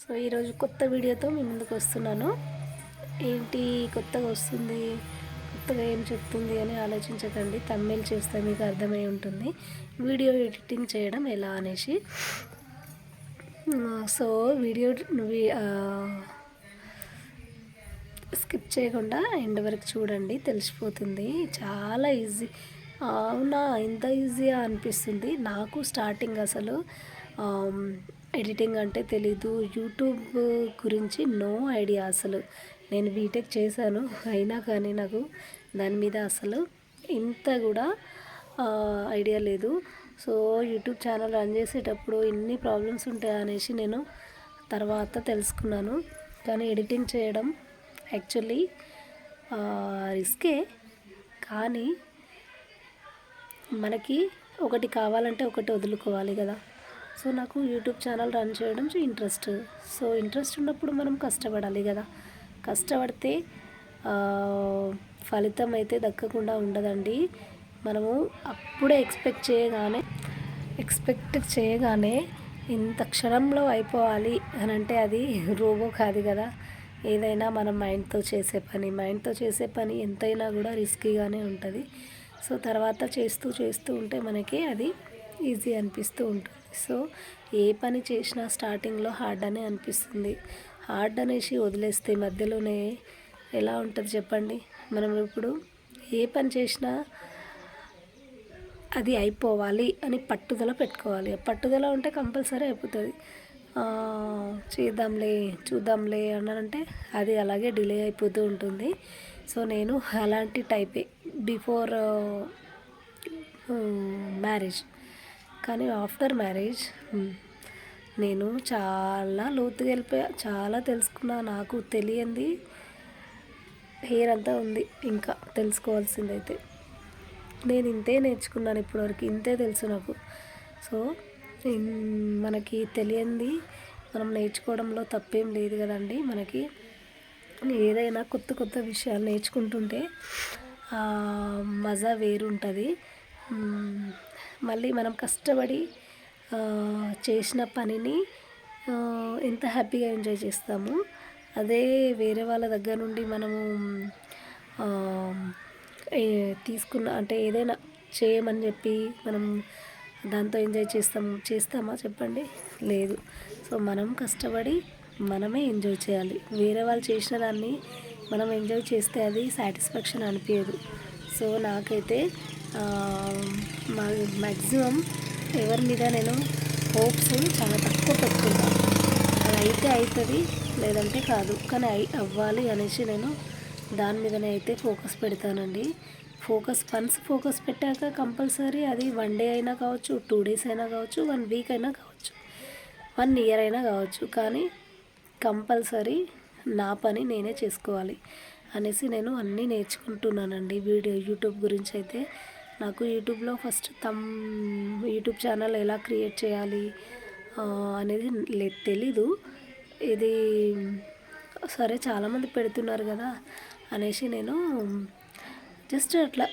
So ఈరోజు కొత్త వీడియోతో మీ ముందుకు వస్తున్నాను. ఏంటి కొత్తగా వస్తుంది? కొత్తగా ఏం చెప్తుంది అని ఆలోచించకండి. తమ్మిల్ చూస్తే మీకు అర్థమై ఉంటుంది. వీడియో ఎడిటింగ్ చేయడం ఎలా అనేసి. సో వీడియో స్కిప్ చేయకుండా ఎండ్ వరకు చూడండి. తెలిసిపోతుంది. చాలా ఈజీ. అవునా? ఇంత ఈజీగా అనిపిస్తుంది. నాకు స్టార్టింగ్ అసలు ఎడిటింగ్ అంటే తెలీదు. యూట్యూబ్ గురించి నో ఐడియా అసలు. నేను బీటెక్ చేశాను. అయినా కానీ నాకు దాని మీద అసలు ఇంత కూడా ఐడియా లేదు. సో యూట్యూబ్ ఛానల్ రన్ చేసేటప్పుడు ఇన్ని ప్రాబ్లమ్స్ ఉంటాయి అనేసి నేను తర్వాత తెలుసుకున్నాను. కానీ ఎడిటింగ్ చేయడం యాక్చువల్లీ రిస్కే. కానీ మనకి ఒకటి కావాలంటే ఒకటి వదులుకోవాలి కదా. సో నాకు యూట్యూబ్ ఛానల్ రన్ చేయడం ఇంట్రెస్ట్. సో ఇంట్రెస్ట్ ఉన్నప్పుడు మనం కష్టపడాలి కదా. కష్టపడితే ఫలితం అయితే దక్కకుండా ఉండదండి. మనము అప్పుడే ఎక్స్పెక్ట్ చేయగానే ఎక్స్పెక్ట్ చేయగానే ఇంత క్షణంలో అయిపోవాలి అని అంటే అది రోబో కాదు కదా. ఏదైనా మనం మైండ్తో చేసే పని మైండ్తో చేసే పని ఎంతైనా కూడా రిస్కీగానే ఉంటుంది. సో తర్వాత చేస్తూ చేస్తూ ఉంటే మనకి అది ఈజీ అనిపిస్తూ ఉంటుంది. సో ఏ పని చేసినా స్టార్టింగ్లో హార్డ్ అనే అనిపిస్తుంది. హార్డ్ అనేసి వదిలేస్తే మధ్యలోనే ఎలా ఉంటుంది చెప్పండి? మనం ఇప్పుడు ఏ పని చేసినా అది అయిపోవాలి అని పట్టుదల పెట్టుకోవాలి. పట్టుదల ఉంటే కంపల్సరీ అయిపోతుంది. చేద్దాంలే చూద్దాంలే అన్నారంటే అది అలాగే డిలే అయిపోతూ ఉంటుంది. సో నేను అలాంటి టైపే. Before marriage. కానీ ఆఫ్టర్ మ్యారేజ్ నేను చాలా లోతుగా వెళ్ళిపోయా. చాలా తెలుసుకున్నా. నాకు తెలియంది హెయిర్ అంతా ఉంది. ఇంకా తెలుసుకోవాల్సింది అయితే నేను ఇంతే నేర్చుకున్నాను ఇప్పటివరకు. ఇంతే తెలుసు నాకు. సో మనకి తెలియంది మనం నేర్చుకోవడంలో తప్పేం లేదు కదండి. మనకి ఏదైనా కొత్త కొత్త విషయాలు నేర్చుకుంటుంటే మజా వేరు ఉంటుంది మళ్ళీ మనం కష్టపడి చేసిన పనిని ఎంత హ్యాపీగా ఎంజాయ్ చేస్తాము అదే వేరే వాళ్ళ దగ్గర నుండి మనము తీసుకున్న అంటే ఏదైనా చేయమని చెప్పి మనం దాంతో ఎంజాయ్ చేస్తాము చేస్తామా చెప్పండి? లేదు. సో మనం కష్టపడి మనమే ఎంజాయ్ చేయాలి. వేరే వాళ్ళు చేసిన దాన్ని మనం ఎంజాయ్ చేస్తే అది సాటిస్ఫాక్షన్ అనిపించదు సో నాకైతే మ్యాక్సిమం ఎవరి మీద నేను హోప్స్ చాలా తక్కువ పెట్టుకుంటాను అది అయితే అవుతుంది లేదంటే కాదు. కానీ అయి అవ్వాలి అనేసి నేను దాని మీదనే అయితే ఫోకస్ పెడతానండి. ఫోకస్ వన్స్ ఫోకస్ పెట్టాక కంపల్సరీ అది వన్ డే అయినా కావచ్చు టూ డేస్ అయినా కావచ్చు వన్ వీక్ అయినా కావచ్చు వన్ ఇయర్ అయినా కావచ్చు. కానీ కంపల్సరీ నా పని నేనే చేసుకోవాలి అనేసి నేను అన్నీ నేర్చుకుంటున్నానండి. వీడియో యూట్యూబ్ గురించి అయితే నాకు యూట్యూబ్లో ఫస్ట్ తమ్ యూట్యూబ్ ఛానల్ ఎలా క్రియేట్ చేయాలి అనేది తెలీదు. ఇది సరే చాలామంది పెడుతున్నారు కదా అనేసి నేను జస్ట్ అట్లా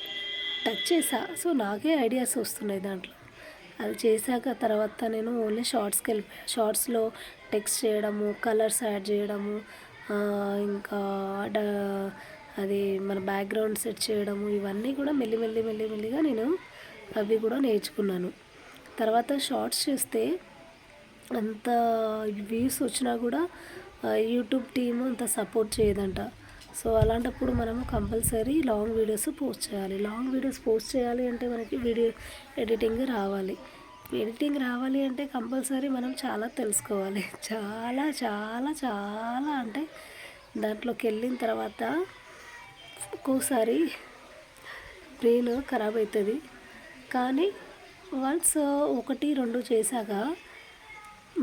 టచ్ చేసా. సో నాకే ఐడియాస్ వస్తున్నాయి దాంట్లో. అది చేశాక తర్వాత నేను ఓన్లీ షార్ట్స్కి వెళ్ళిపోయా షార్ట్స్లో టెక్స్ట్ చేయడము కలర్స్ యాడ్ చేయడము ఇంకా అది మన బ్యాక్గ్రౌండ్ సెట్ చేయడము ఇవన్నీ కూడా మెల్లి మెల్లి మెల్లి మెల్లిగా నేను అవి కూడా నేర్చుకున్నాను. తర్వాత షార్ట్స్ చేస్తే అంత వ్యూస్ వచ్చినా కూడా యూట్యూబ్ టీము అంత సపోర్ట్ చేయదంట. సో అలాంటప్పుడు మనము కంపల్సరీ లాంగ్ వీడియోస్ పోస్ట్ చేయాలి. లాంగ్ వీడియోస్ పోస్ట్ చేయాలి అంటే మనకి వీడియో ఎడిటింగ్ రావాలి. ఎడిటింగ్ రావాలి అంటే కంపల్సరీ మనం చాలా తెలుసుకోవాలి. చాలా చాలా చాలా అంటే దాంట్లోకి వెళ్ళిన తర్వాత ఒక్కోసారి బ్రెయిన్ ఖరాబ్ అవుతుంది. కానీ వన్స్ ఒకటి రెండు చేశాక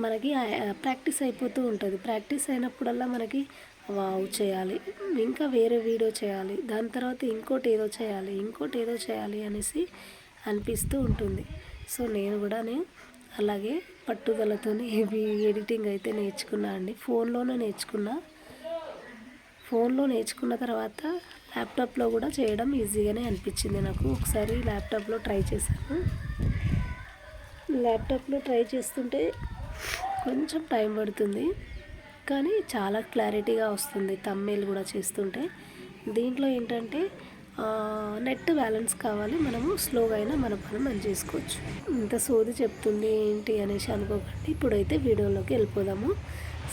మనకి ప్రాక్టీస్ అయిపోతూ ఉంటుంది. ప్రాక్టీస్ అయినప్పుడల్లా మనకి వావ్ చేయాలి ఇంకా వేరే వీడియో చేయాలి దాని తర్వాత ఇంకోటి ఏదో చేయాలి ఇంకోటి ఏదో చేయాలి అనేసి అనిపిస్తూ ఉంటుంది. సో నేను కూడా అలాగే పట్టుదలతో ఎడిటింగ్ అయితే నేర్చుకున్నా అండి. ఫోన్లోనే నేర్చుకున్నా. ఫోన్లో నేర్చుకున్న తర్వాత ల్యాప్టాప్లో కూడా చేయడం ఈజీగానే అనిపించింది నాకు. ఒకసారి ల్యాప్టాప్లో ట్రై చేశాను. ల్యాప్టాప్లో ట్రై చేస్తుంటే కొంచెం టైం పడుతుంది కానీ చాలా క్లారిటీగా వస్తుంది తమ్మేలు కూడా చేస్తుంటే. దీంట్లో ఏంటంటే నెట్ బ్యాలెన్స్ కావాలి మనము స్లోగా అయినా మన పని మనం చేసుకోవచ్చు. ఇంత సోది చెప్తుంది ఏంటి అనేసి అనుకోకండి. ఇప్పుడైతే వీడియోలోకి వెళ్ళిపోదాము.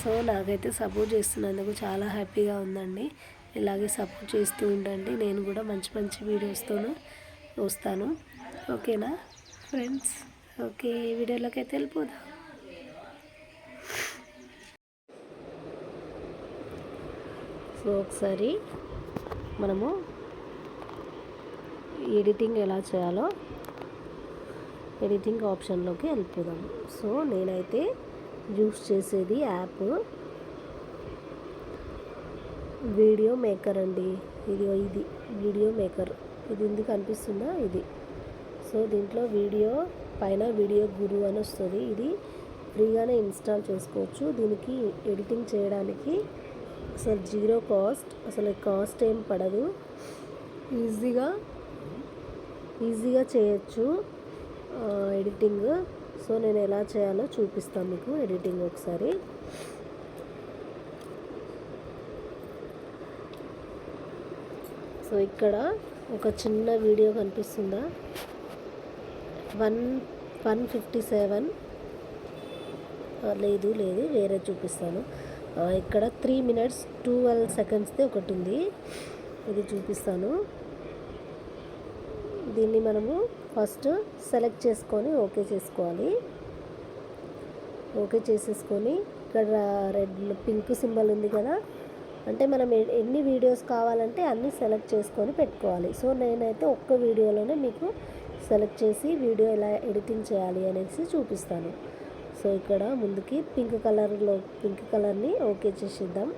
సో నాకైతే సపోర్ట్ చేస్తున్నందుకు చాలా హ్యాపీగా ఉందండి. ఇలాగే సపోర్ట్ చేస్తూ ఉండండి. నేను కూడా మంచి మంచి వీడియోస్తోనూ వస్తాను. ఓకేనా? ఫ్రెండ్స్ ఓకే వీడియోలోకి అయితే వెళ్ళిపోదాం. సో ఒకసారి మనము ఎడిటింగ్ ఎలా చేయాలో ఎడిటింగ్ ఆప్షన్లోకి వెళ్ళిపోదాం. సో నేనైతే యూస్ చేసేది యాప్ వీడియో మేకర్ అండి. ఇది ఇది వీడియో మేకర్. ఇది ఎందుకు కనిపిస్తుందా ఇది. సో దీంట్లో వీడియో పైన వీడియో గురు అని వస్తుంది. ఇది ఫ్రీగానే ఇన్స్టాల్ చేసుకోవచ్చు. దీనికి ఎడిటింగ్ చేయడానికి అసలు జీరో కాస్ట్ అసలు కాస్ట్ ఏం పడదు. ఈజీగా ఈజీగా చేయొచ్చు ఎడిటింగ్. సో నేను ఎలా చేయాలో చూపిస్తాను మీకు ఎడిటింగ్ ఒకసారి. సో ఇక్కడ ఒక చిన్న వీడియో కనిపిస్తుందా? One one fifty seven. లేదు లేదు వేరే చూపిస్తాను. ఇక్కడ త్రీ మినిట్స్ ట్వెల్వ్ సెకండ్స్ది ఒకటి ఉంది ఇది చూపిస్తాను. దీన్ని మనము ఫస్ట్ సెలెక్ట్ చేసుకొని ఓకే చేసుకోవాలి. ఓకే చేసేసుకొని ఇక్కడ రెడ్ పింక్ సింబల్ ఉంది కదా? అంటే మనం ఎన్ని వీడియోస్ కావాలంటే అన్నీ సెలెక్ట్ చేసుకొని పెట్టుకోవాలి. సో నేనైతే ఒక్క వీడియోలోనే మీకు సెలెక్ట్ చేసి వీడియో ఎలా ఎడిటింగ్ చేయాలి అనేసి చూపిస్తాను. సో ఇక్కడ ముందుకి పింక్ కలర్లో పింక్ కలర్ని okay చేసిద్దాం.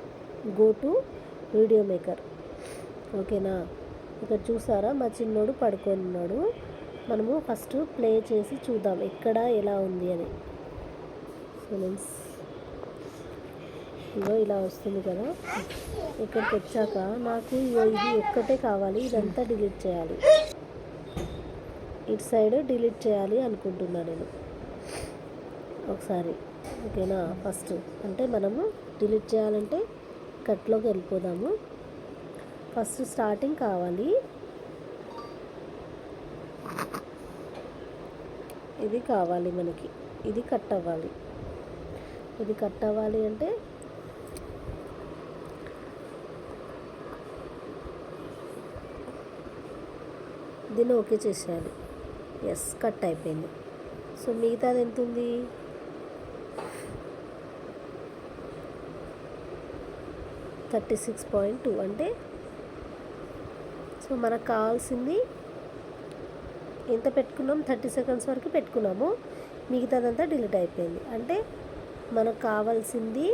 Go to video maker. ఓకేనా? ఇక్కడ చూసారా? మా చిన్నోడు పడుకొని ఉన్నాడు మనము ఫస్ట్ ప్లే చేసి చూద్దాం ఎక్కడ ఎలా ఉంది అని. సో మీన్స్ ఇగో ఇలా వస్తుంది కదా. ఇక్కడికి వచ్చాక నాకు ఇది ఒక్కటే కావాలి ఇదంతా డిలీట్ చేయాలి. ఇటు సైడ్ డిలీట్ చేయాలి అనుకుంటున్నా నేను. ఒకసారి ఓకేనా? ఫస్ట్ అంటే మనము డిలీట్ చేయాలంటే కట్లోకి వెళ్ళిపోదాము. ఫస్ట్ స్టార్టింగ్ కావాలి. ఇది కావాలి మనకి. ఇది కట్ అవ్వాలి. ఇది కట్ అవ్వాలి అంటే దీన్ని ఓకే చేసేయాలి ఎస్ కట్ అయిపోయింది. సో మిగతాది ఎంత ఉంది థర్టీ సిక్స్ పాయింట్ టూ అంటే సో మనకు కావాల్సింది ఎంత పెట్టుకున్నాం? థర్టీ సెకండ్స్ వరకు పెట్టుకున్నాము. మిగతాదంతా డిలీట్ అయిపోయింది. అంటే మనకు కావాల్సింది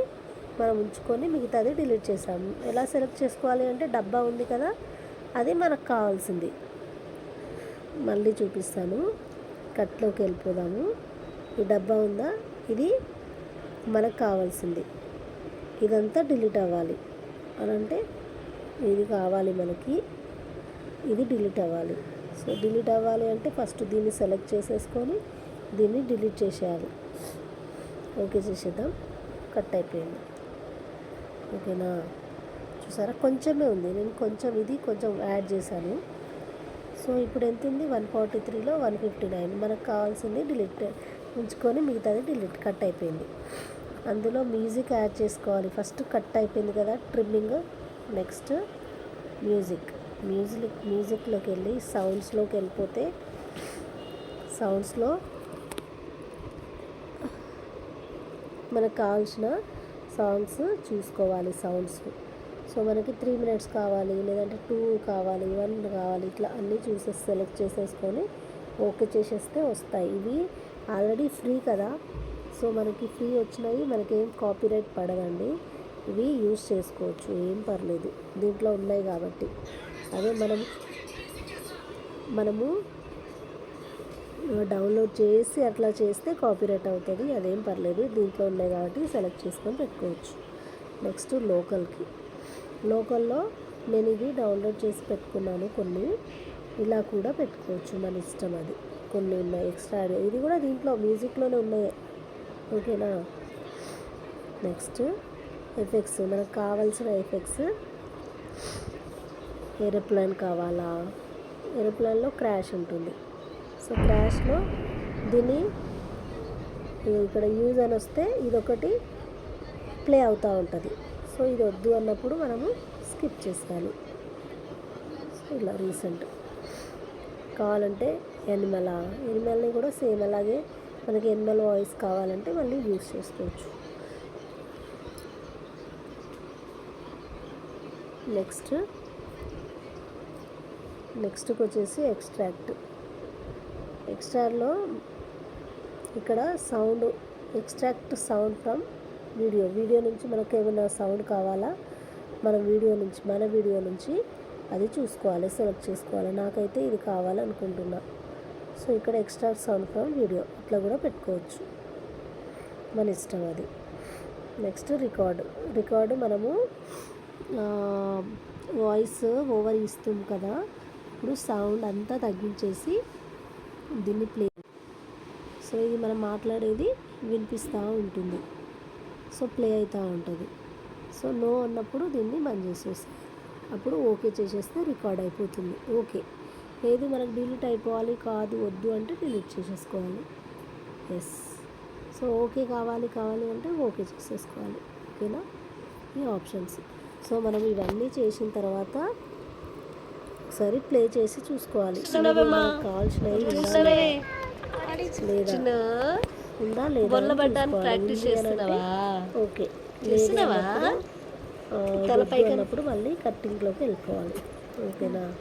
మనం ఉంచుకొని మిగతాది డిలీట్ చేసాము. ఎలా సెలెక్ట్ చేసుకోవాలి అంటే డబ్బా ఉంది కదా అది మనకు కావాల్సింది. మళ్ళీ చూపిస్తాను. కట్లోకి వెళ్ళిపోదాము. ఈ డబ్బా ఉందా? ఇది మనకు కావాల్సింది. ఇదంతా డిలీట్ అవ్వాలి. అని అంటే ఇది కావాలి మనకి. ఇది డిలీట్ అవ్వాలి. సో డిలీట్ అవ్వాలి అంటే ఫస్ట్ దీన్ని సెలెక్ట్ చేసేసుకొని దీన్ని డిలీట్ చేసేయాలి. ఓకే చేసేద్దాం. కట్ అయిపోయింది. ఓకేనా? చూసారా? కొంచెమే ఉంది. నేను కొంచెం ఇది కొంచెం యాడ్ చేశాను. సో ఇప్పుడు ఎంత ఉంది? వన్ ఫార్టీ త్రీలో వన్ ఫిఫ్టీ నైన్. మనకు కావాల్సింది డిలీట్ ఉంచుకొని మిగతాది డిలీట్ కట్ అయిపోయింది. అందులో మ్యూజిక్ యాడ్ చేసుకోవాలి. ఫస్ట్ కట్ అయిపోయింది కదా ట్రిమ్మింగ్ నెక్స్ట్ మ్యూజిక్. మ్యూజిక్ మ్యూజిక్లోకి వెళ్ళి సౌండ్స్లోకి వెళ్ళిపోతే సౌండ్స్లో మనకు కావాల్సిన సాంగ్స్ చూసుకోవాలి. సౌండ్స్ సో మనకి త్రీ మినిట్స్ కావాలి లేదంటే టూ కావాలి వన్ కావాలి ఇట్లా అన్నీ చూసేసి సెలెక్ట్ చేసేసుకొని ఓకే చేసేస్తే వస్తాయి. ఇవి ఆల్రెడీ ఫ్రీ కదా. సో మనకి ఫ్రీ వచ్చినాయి మనకి ఏం కాపీరైట్ పడదండి. ఇవి యూస్ చేసుకోవచ్చు ఏం పర్లేదు. దీంట్లో ఉన్నాయి కాబట్టి. అదే మనం మనము డౌన్లోడ్ చేసి అట్లా చేస్తే కాపీరైట్ అవుతుంది అదేం పర్లేదు. దీంట్లో ఉన్నాయి కాబట్టి సెలెక్ట్ చేసుకొని పెట్టుకోవచ్చు. నెక్స్ట్ లోకల్కి లోకల్లో నేను ఇది డౌన్లోడ్ చేసి పెట్టుకున్నాను కొన్ని. ఇలా కూడా పెట్టుకోవచ్చు మన ఇష్టం అది. కొన్ని ఉన్నాయి ఎక్స్ట్రా ఇది కూడా దీంట్లో మ్యూజిక్లోనే ఉన్నాయి. ఓకేనా? Next effects. మనకు కావాల్సిన ఎఫెక్ట్స్. ఏరోప్లేన్ కావాలా? ఏరోప్లేన్లో క్రాష్ ఉంటుంది. సో క్రాష్లో దీన్ని ఇక్కడ యూజ్ అని వస్తే ఇదొకటి ప్లే అవుతూ ఉంటుంది. సో ఇది వద్దు అన్నప్పుడు మనము స్కిప్ చేసుకోవాలి సో ఇలా రీసెంట్. కావాలంటే ఎనిమల. ఎనిమల్ని కూడా సేమ్ అలాగే మనకి ఎనిమల్ వాయిస్ కావాలంటే మళ్ళీ యూస్ చేసుకోవచ్చు. నెక్స్ట్ నెక్స్ట్కి వచ్చేసి ఎక్స్ట్రాక్ట్. ఎక్స్ట్రాలో ఇక్కడ sound extract sound from video. Video నుంచి మనకు ఏమైనా సౌండ్ కావాలా? మన వీడియో నుంచి మన వీడియో నుంచి అది చూసుకోవాలి సెలెక్ట్ చేసుకోవాలి. నాకైతే ఇది కావాలనుకుంటున్నా. సో ఇక్కడ ఎక్స్ట్రా సౌండ్ ఫ్రమ్ వీడియో. ఇట్లా కూడా పెట్టుకోవచ్చు. మన ఇష్టం అది. Next record. రికార్డు మనము వాయిస్ ఓవర్ ఇస్తాం కదా. ఇప్పుడు సౌండ్ అంతా తగ్గించేసి దీన్ని ప్లే. సో ఇది మనం మాట్లాడేది వినిపిస్తూ ఉంటుంది. సో ప్లే అవుతూ ఉంటుంది. సో నో అన్నప్పుడు దీన్ని బంద్ చేసేస్తాం అప్పుడు ఓకే చేసేస్తే రికార్డ్ అయిపోతుంది. ఓకే. లేదు మనకు డిలీట్ అయిపోవాలి కాదు వద్దు అంటే డిలీట్ చేసేసుకోవాలి. ఎస్ సో ఓకే కావాలి కావాలి అంటే ఓకే చేసేసుకోవాలి. ఓకేనా? ఈ ఆప్షన్స్. సో మనం ఇవన్నీ చేసిన తర్వాత ఒకసారి ప్లే చేసి చూసుకోవాలి. కావాల్సినవి లేదా? ఉందా లేదా చూసుకోవాలి. ఓకే? తలపైకి అన్నప్పుడు మళ్ళీ కట్టింగ్లోకి వెళ్ళిపోవాలి. ఓకేనా?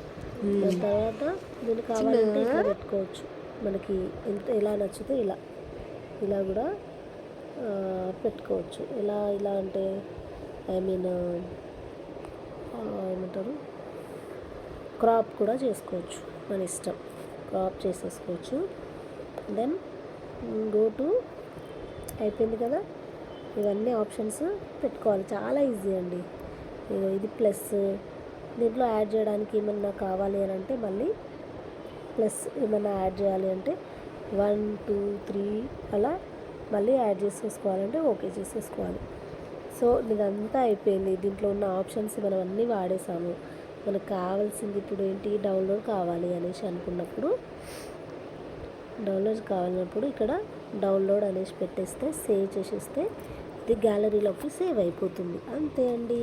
దాని తర్వాత దీన్ని కావాలంటే పెట్టుకోవచ్చు. మనకి ఎంత ఎలా నచ్చితే ఇలా. ఇలా కూడా పెట్టుకోవచ్చు. ఎలా ఇలా అంటే ఐ మీన్ ఏమంటారు? క్రాప్ కూడా చేసుకోవచ్చు. మన ఇష్టం. క్రాప్ చేసేసుకోవచ్చు. దెన్ గో టు అయిపోయింది కదా? ఇవన్నీ ఆప్షన్స్ పెట్టుకోవాలి. చాలా ఈజీ అండి. ఇది ప్లస్. దీంట్లో యాడ్ చేయడానికి ఏమన్నా కావాలి అని అంటే మళ్ళీ ప్లస్ ఏమన్నా యాడ్ చేయాలి అంటే వన్ టూ త్రీ అలా మళ్ళీ యాడ్ చేసేసుకోవాలంటే ఓకే చేసేసుకోవాలి. సో ఇదంతా అయిపోయింది. దీంట్లో ఉన్న ఆప్షన్స్ మనం అన్నీ వాడేసాము. మనకు కావాల్సింది ఇప్పుడు ఏంటి? డౌన్లోడ్ కావాలి అనేసి అనుకున్నప్పుడు డౌన్లోడ్ కావాలన్నప్పుడు ఇక్కడ డౌన్లోడ్ అనేసి పెట్టేస్తే సేవ్ చేసేస్తే ఇది గ్యాలరీలోకి సేవ్ అయిపోతుంది అంతే అండి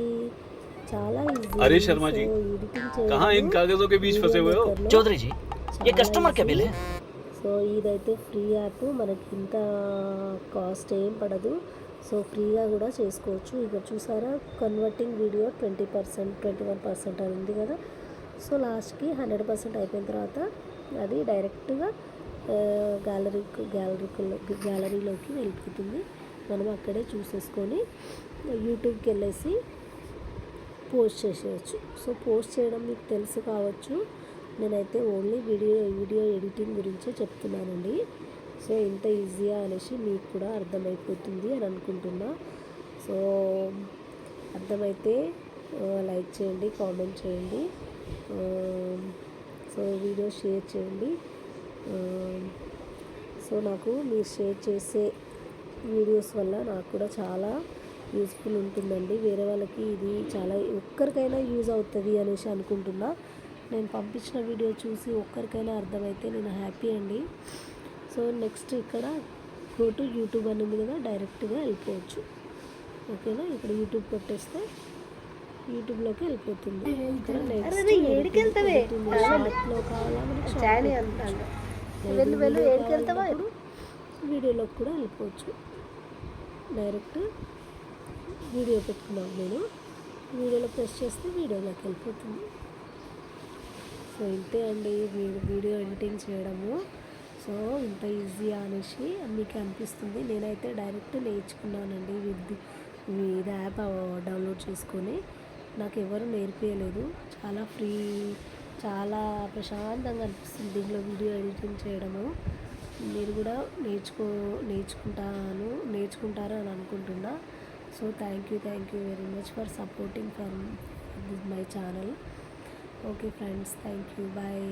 చాలా ఈజీ अरे शर्मा जी, कहाँ इन कागजों के बीच फंसे हुए हो चौधरी जी ये कस्टमर का बिल है సో ఇదైతే ఫ్రీ యాప్ మనకి ఇంత కాస్ట్ ఏం పడదు సో ఫ్రీగా కూడా చేసుకోవచ్చు ఇక్కడ చూసారా converting video twenty percent twenty one percent అని ఉంది కదా సో లాస్ట్కి హండ్రెడ్ పర్సెంట్ అయిపోయిన తర్వాత అది డైరెక్ట్గా గ్యాలరీకి గ్యాలరీకి గ్యాలరీలోకి వెళ్ళిపోతుంది. మనం అక్కడే చూసేసుకొని యూట్యూబ్కి వెళ్ళేసి పోస్ట్ చేసేయచ్చు. సో పోస్ట్ చేయడం మీకు తెలుసు కావచ్చు. నేనైతే ఓన్లీ వీడియో వీడియో ఎడిటింగ్ గురించే చెప్తున్నానండి. సో ఇంత ఈజీయా అనేసి మీకు కూడా అర్థమైపోతుంది అని అనుకుంటున్నా. సో అర్థమైతే లైక్ చేయండి కామెంట్ చేయండి. సో వీడియో షేర్ చేయండి. సో నాకు మీరు షేర్ చేసే వీడియోస్ వల్ల నాకు కూడా చాలా యూస్ఫుల్ ఉంటుందండి. వేరే వాళ్ళకి ఇది చాలా ఒక్కరికైనా యూజ్ అవుతుంది అనేసి అనుకుంటున్నా. నేను పంపించిన వీడియో చూసి ఒక్కరికైనా అర్థమైతే నేను హ్యాపీ అండి. సో నెక్స్ట్ ఇక్కడ గో టు యూట్యూబ్ అని ఉంది కదా డైరెక్ట్గా వెళ్ళిపోవచ్చు. ఓకేనా ఇక్కడ యూట్యూబ్ కొట్టేస్తే యూట్యూబ్లోకి వెళ్ళిపోతుంది. ఇక్కడ నెక్స్ట్ కావాలా? వెళ్ళు వెళ్ళు ఏడికెళ్తావా? వీడియోలోకి కూడా వెళ్ళిపోవచ్చు. డైరెక్ట్ వీడియో పెట్టుకున్నాను నేను. వీడియోలో ప్రెస్ చేస్తే వీడియోలోకి వెళ్ళిపోతుంది. సో ఇంతే అండి. వీడియో వీడియో ఎడిటింగ్ చేయడము. సో ఇంత ఈజీ అనేసి మీకు అనిపిస్తుంది. నేనైతే డైరెక్ట్ నేర్చుకున్నానండి. విత్ ఇది యాప్ డౌన్లోడ్ చేసుకొని. నాకు ఎవరు నేర్పించలేదు చాలా ఫ్రీ చాలా ప్రశాంతంగా అనిపిస్తుంది దీంట్లో వీడియో ఎడిటింగ్ చేయడము. మీరు కూడా నేర్చుకో నేర్చుకుంటాను నేర్చుకుంటారు అని అనుకుంటున్నా. So thank you thank you very much for supporting for my channel okay friends thank you bye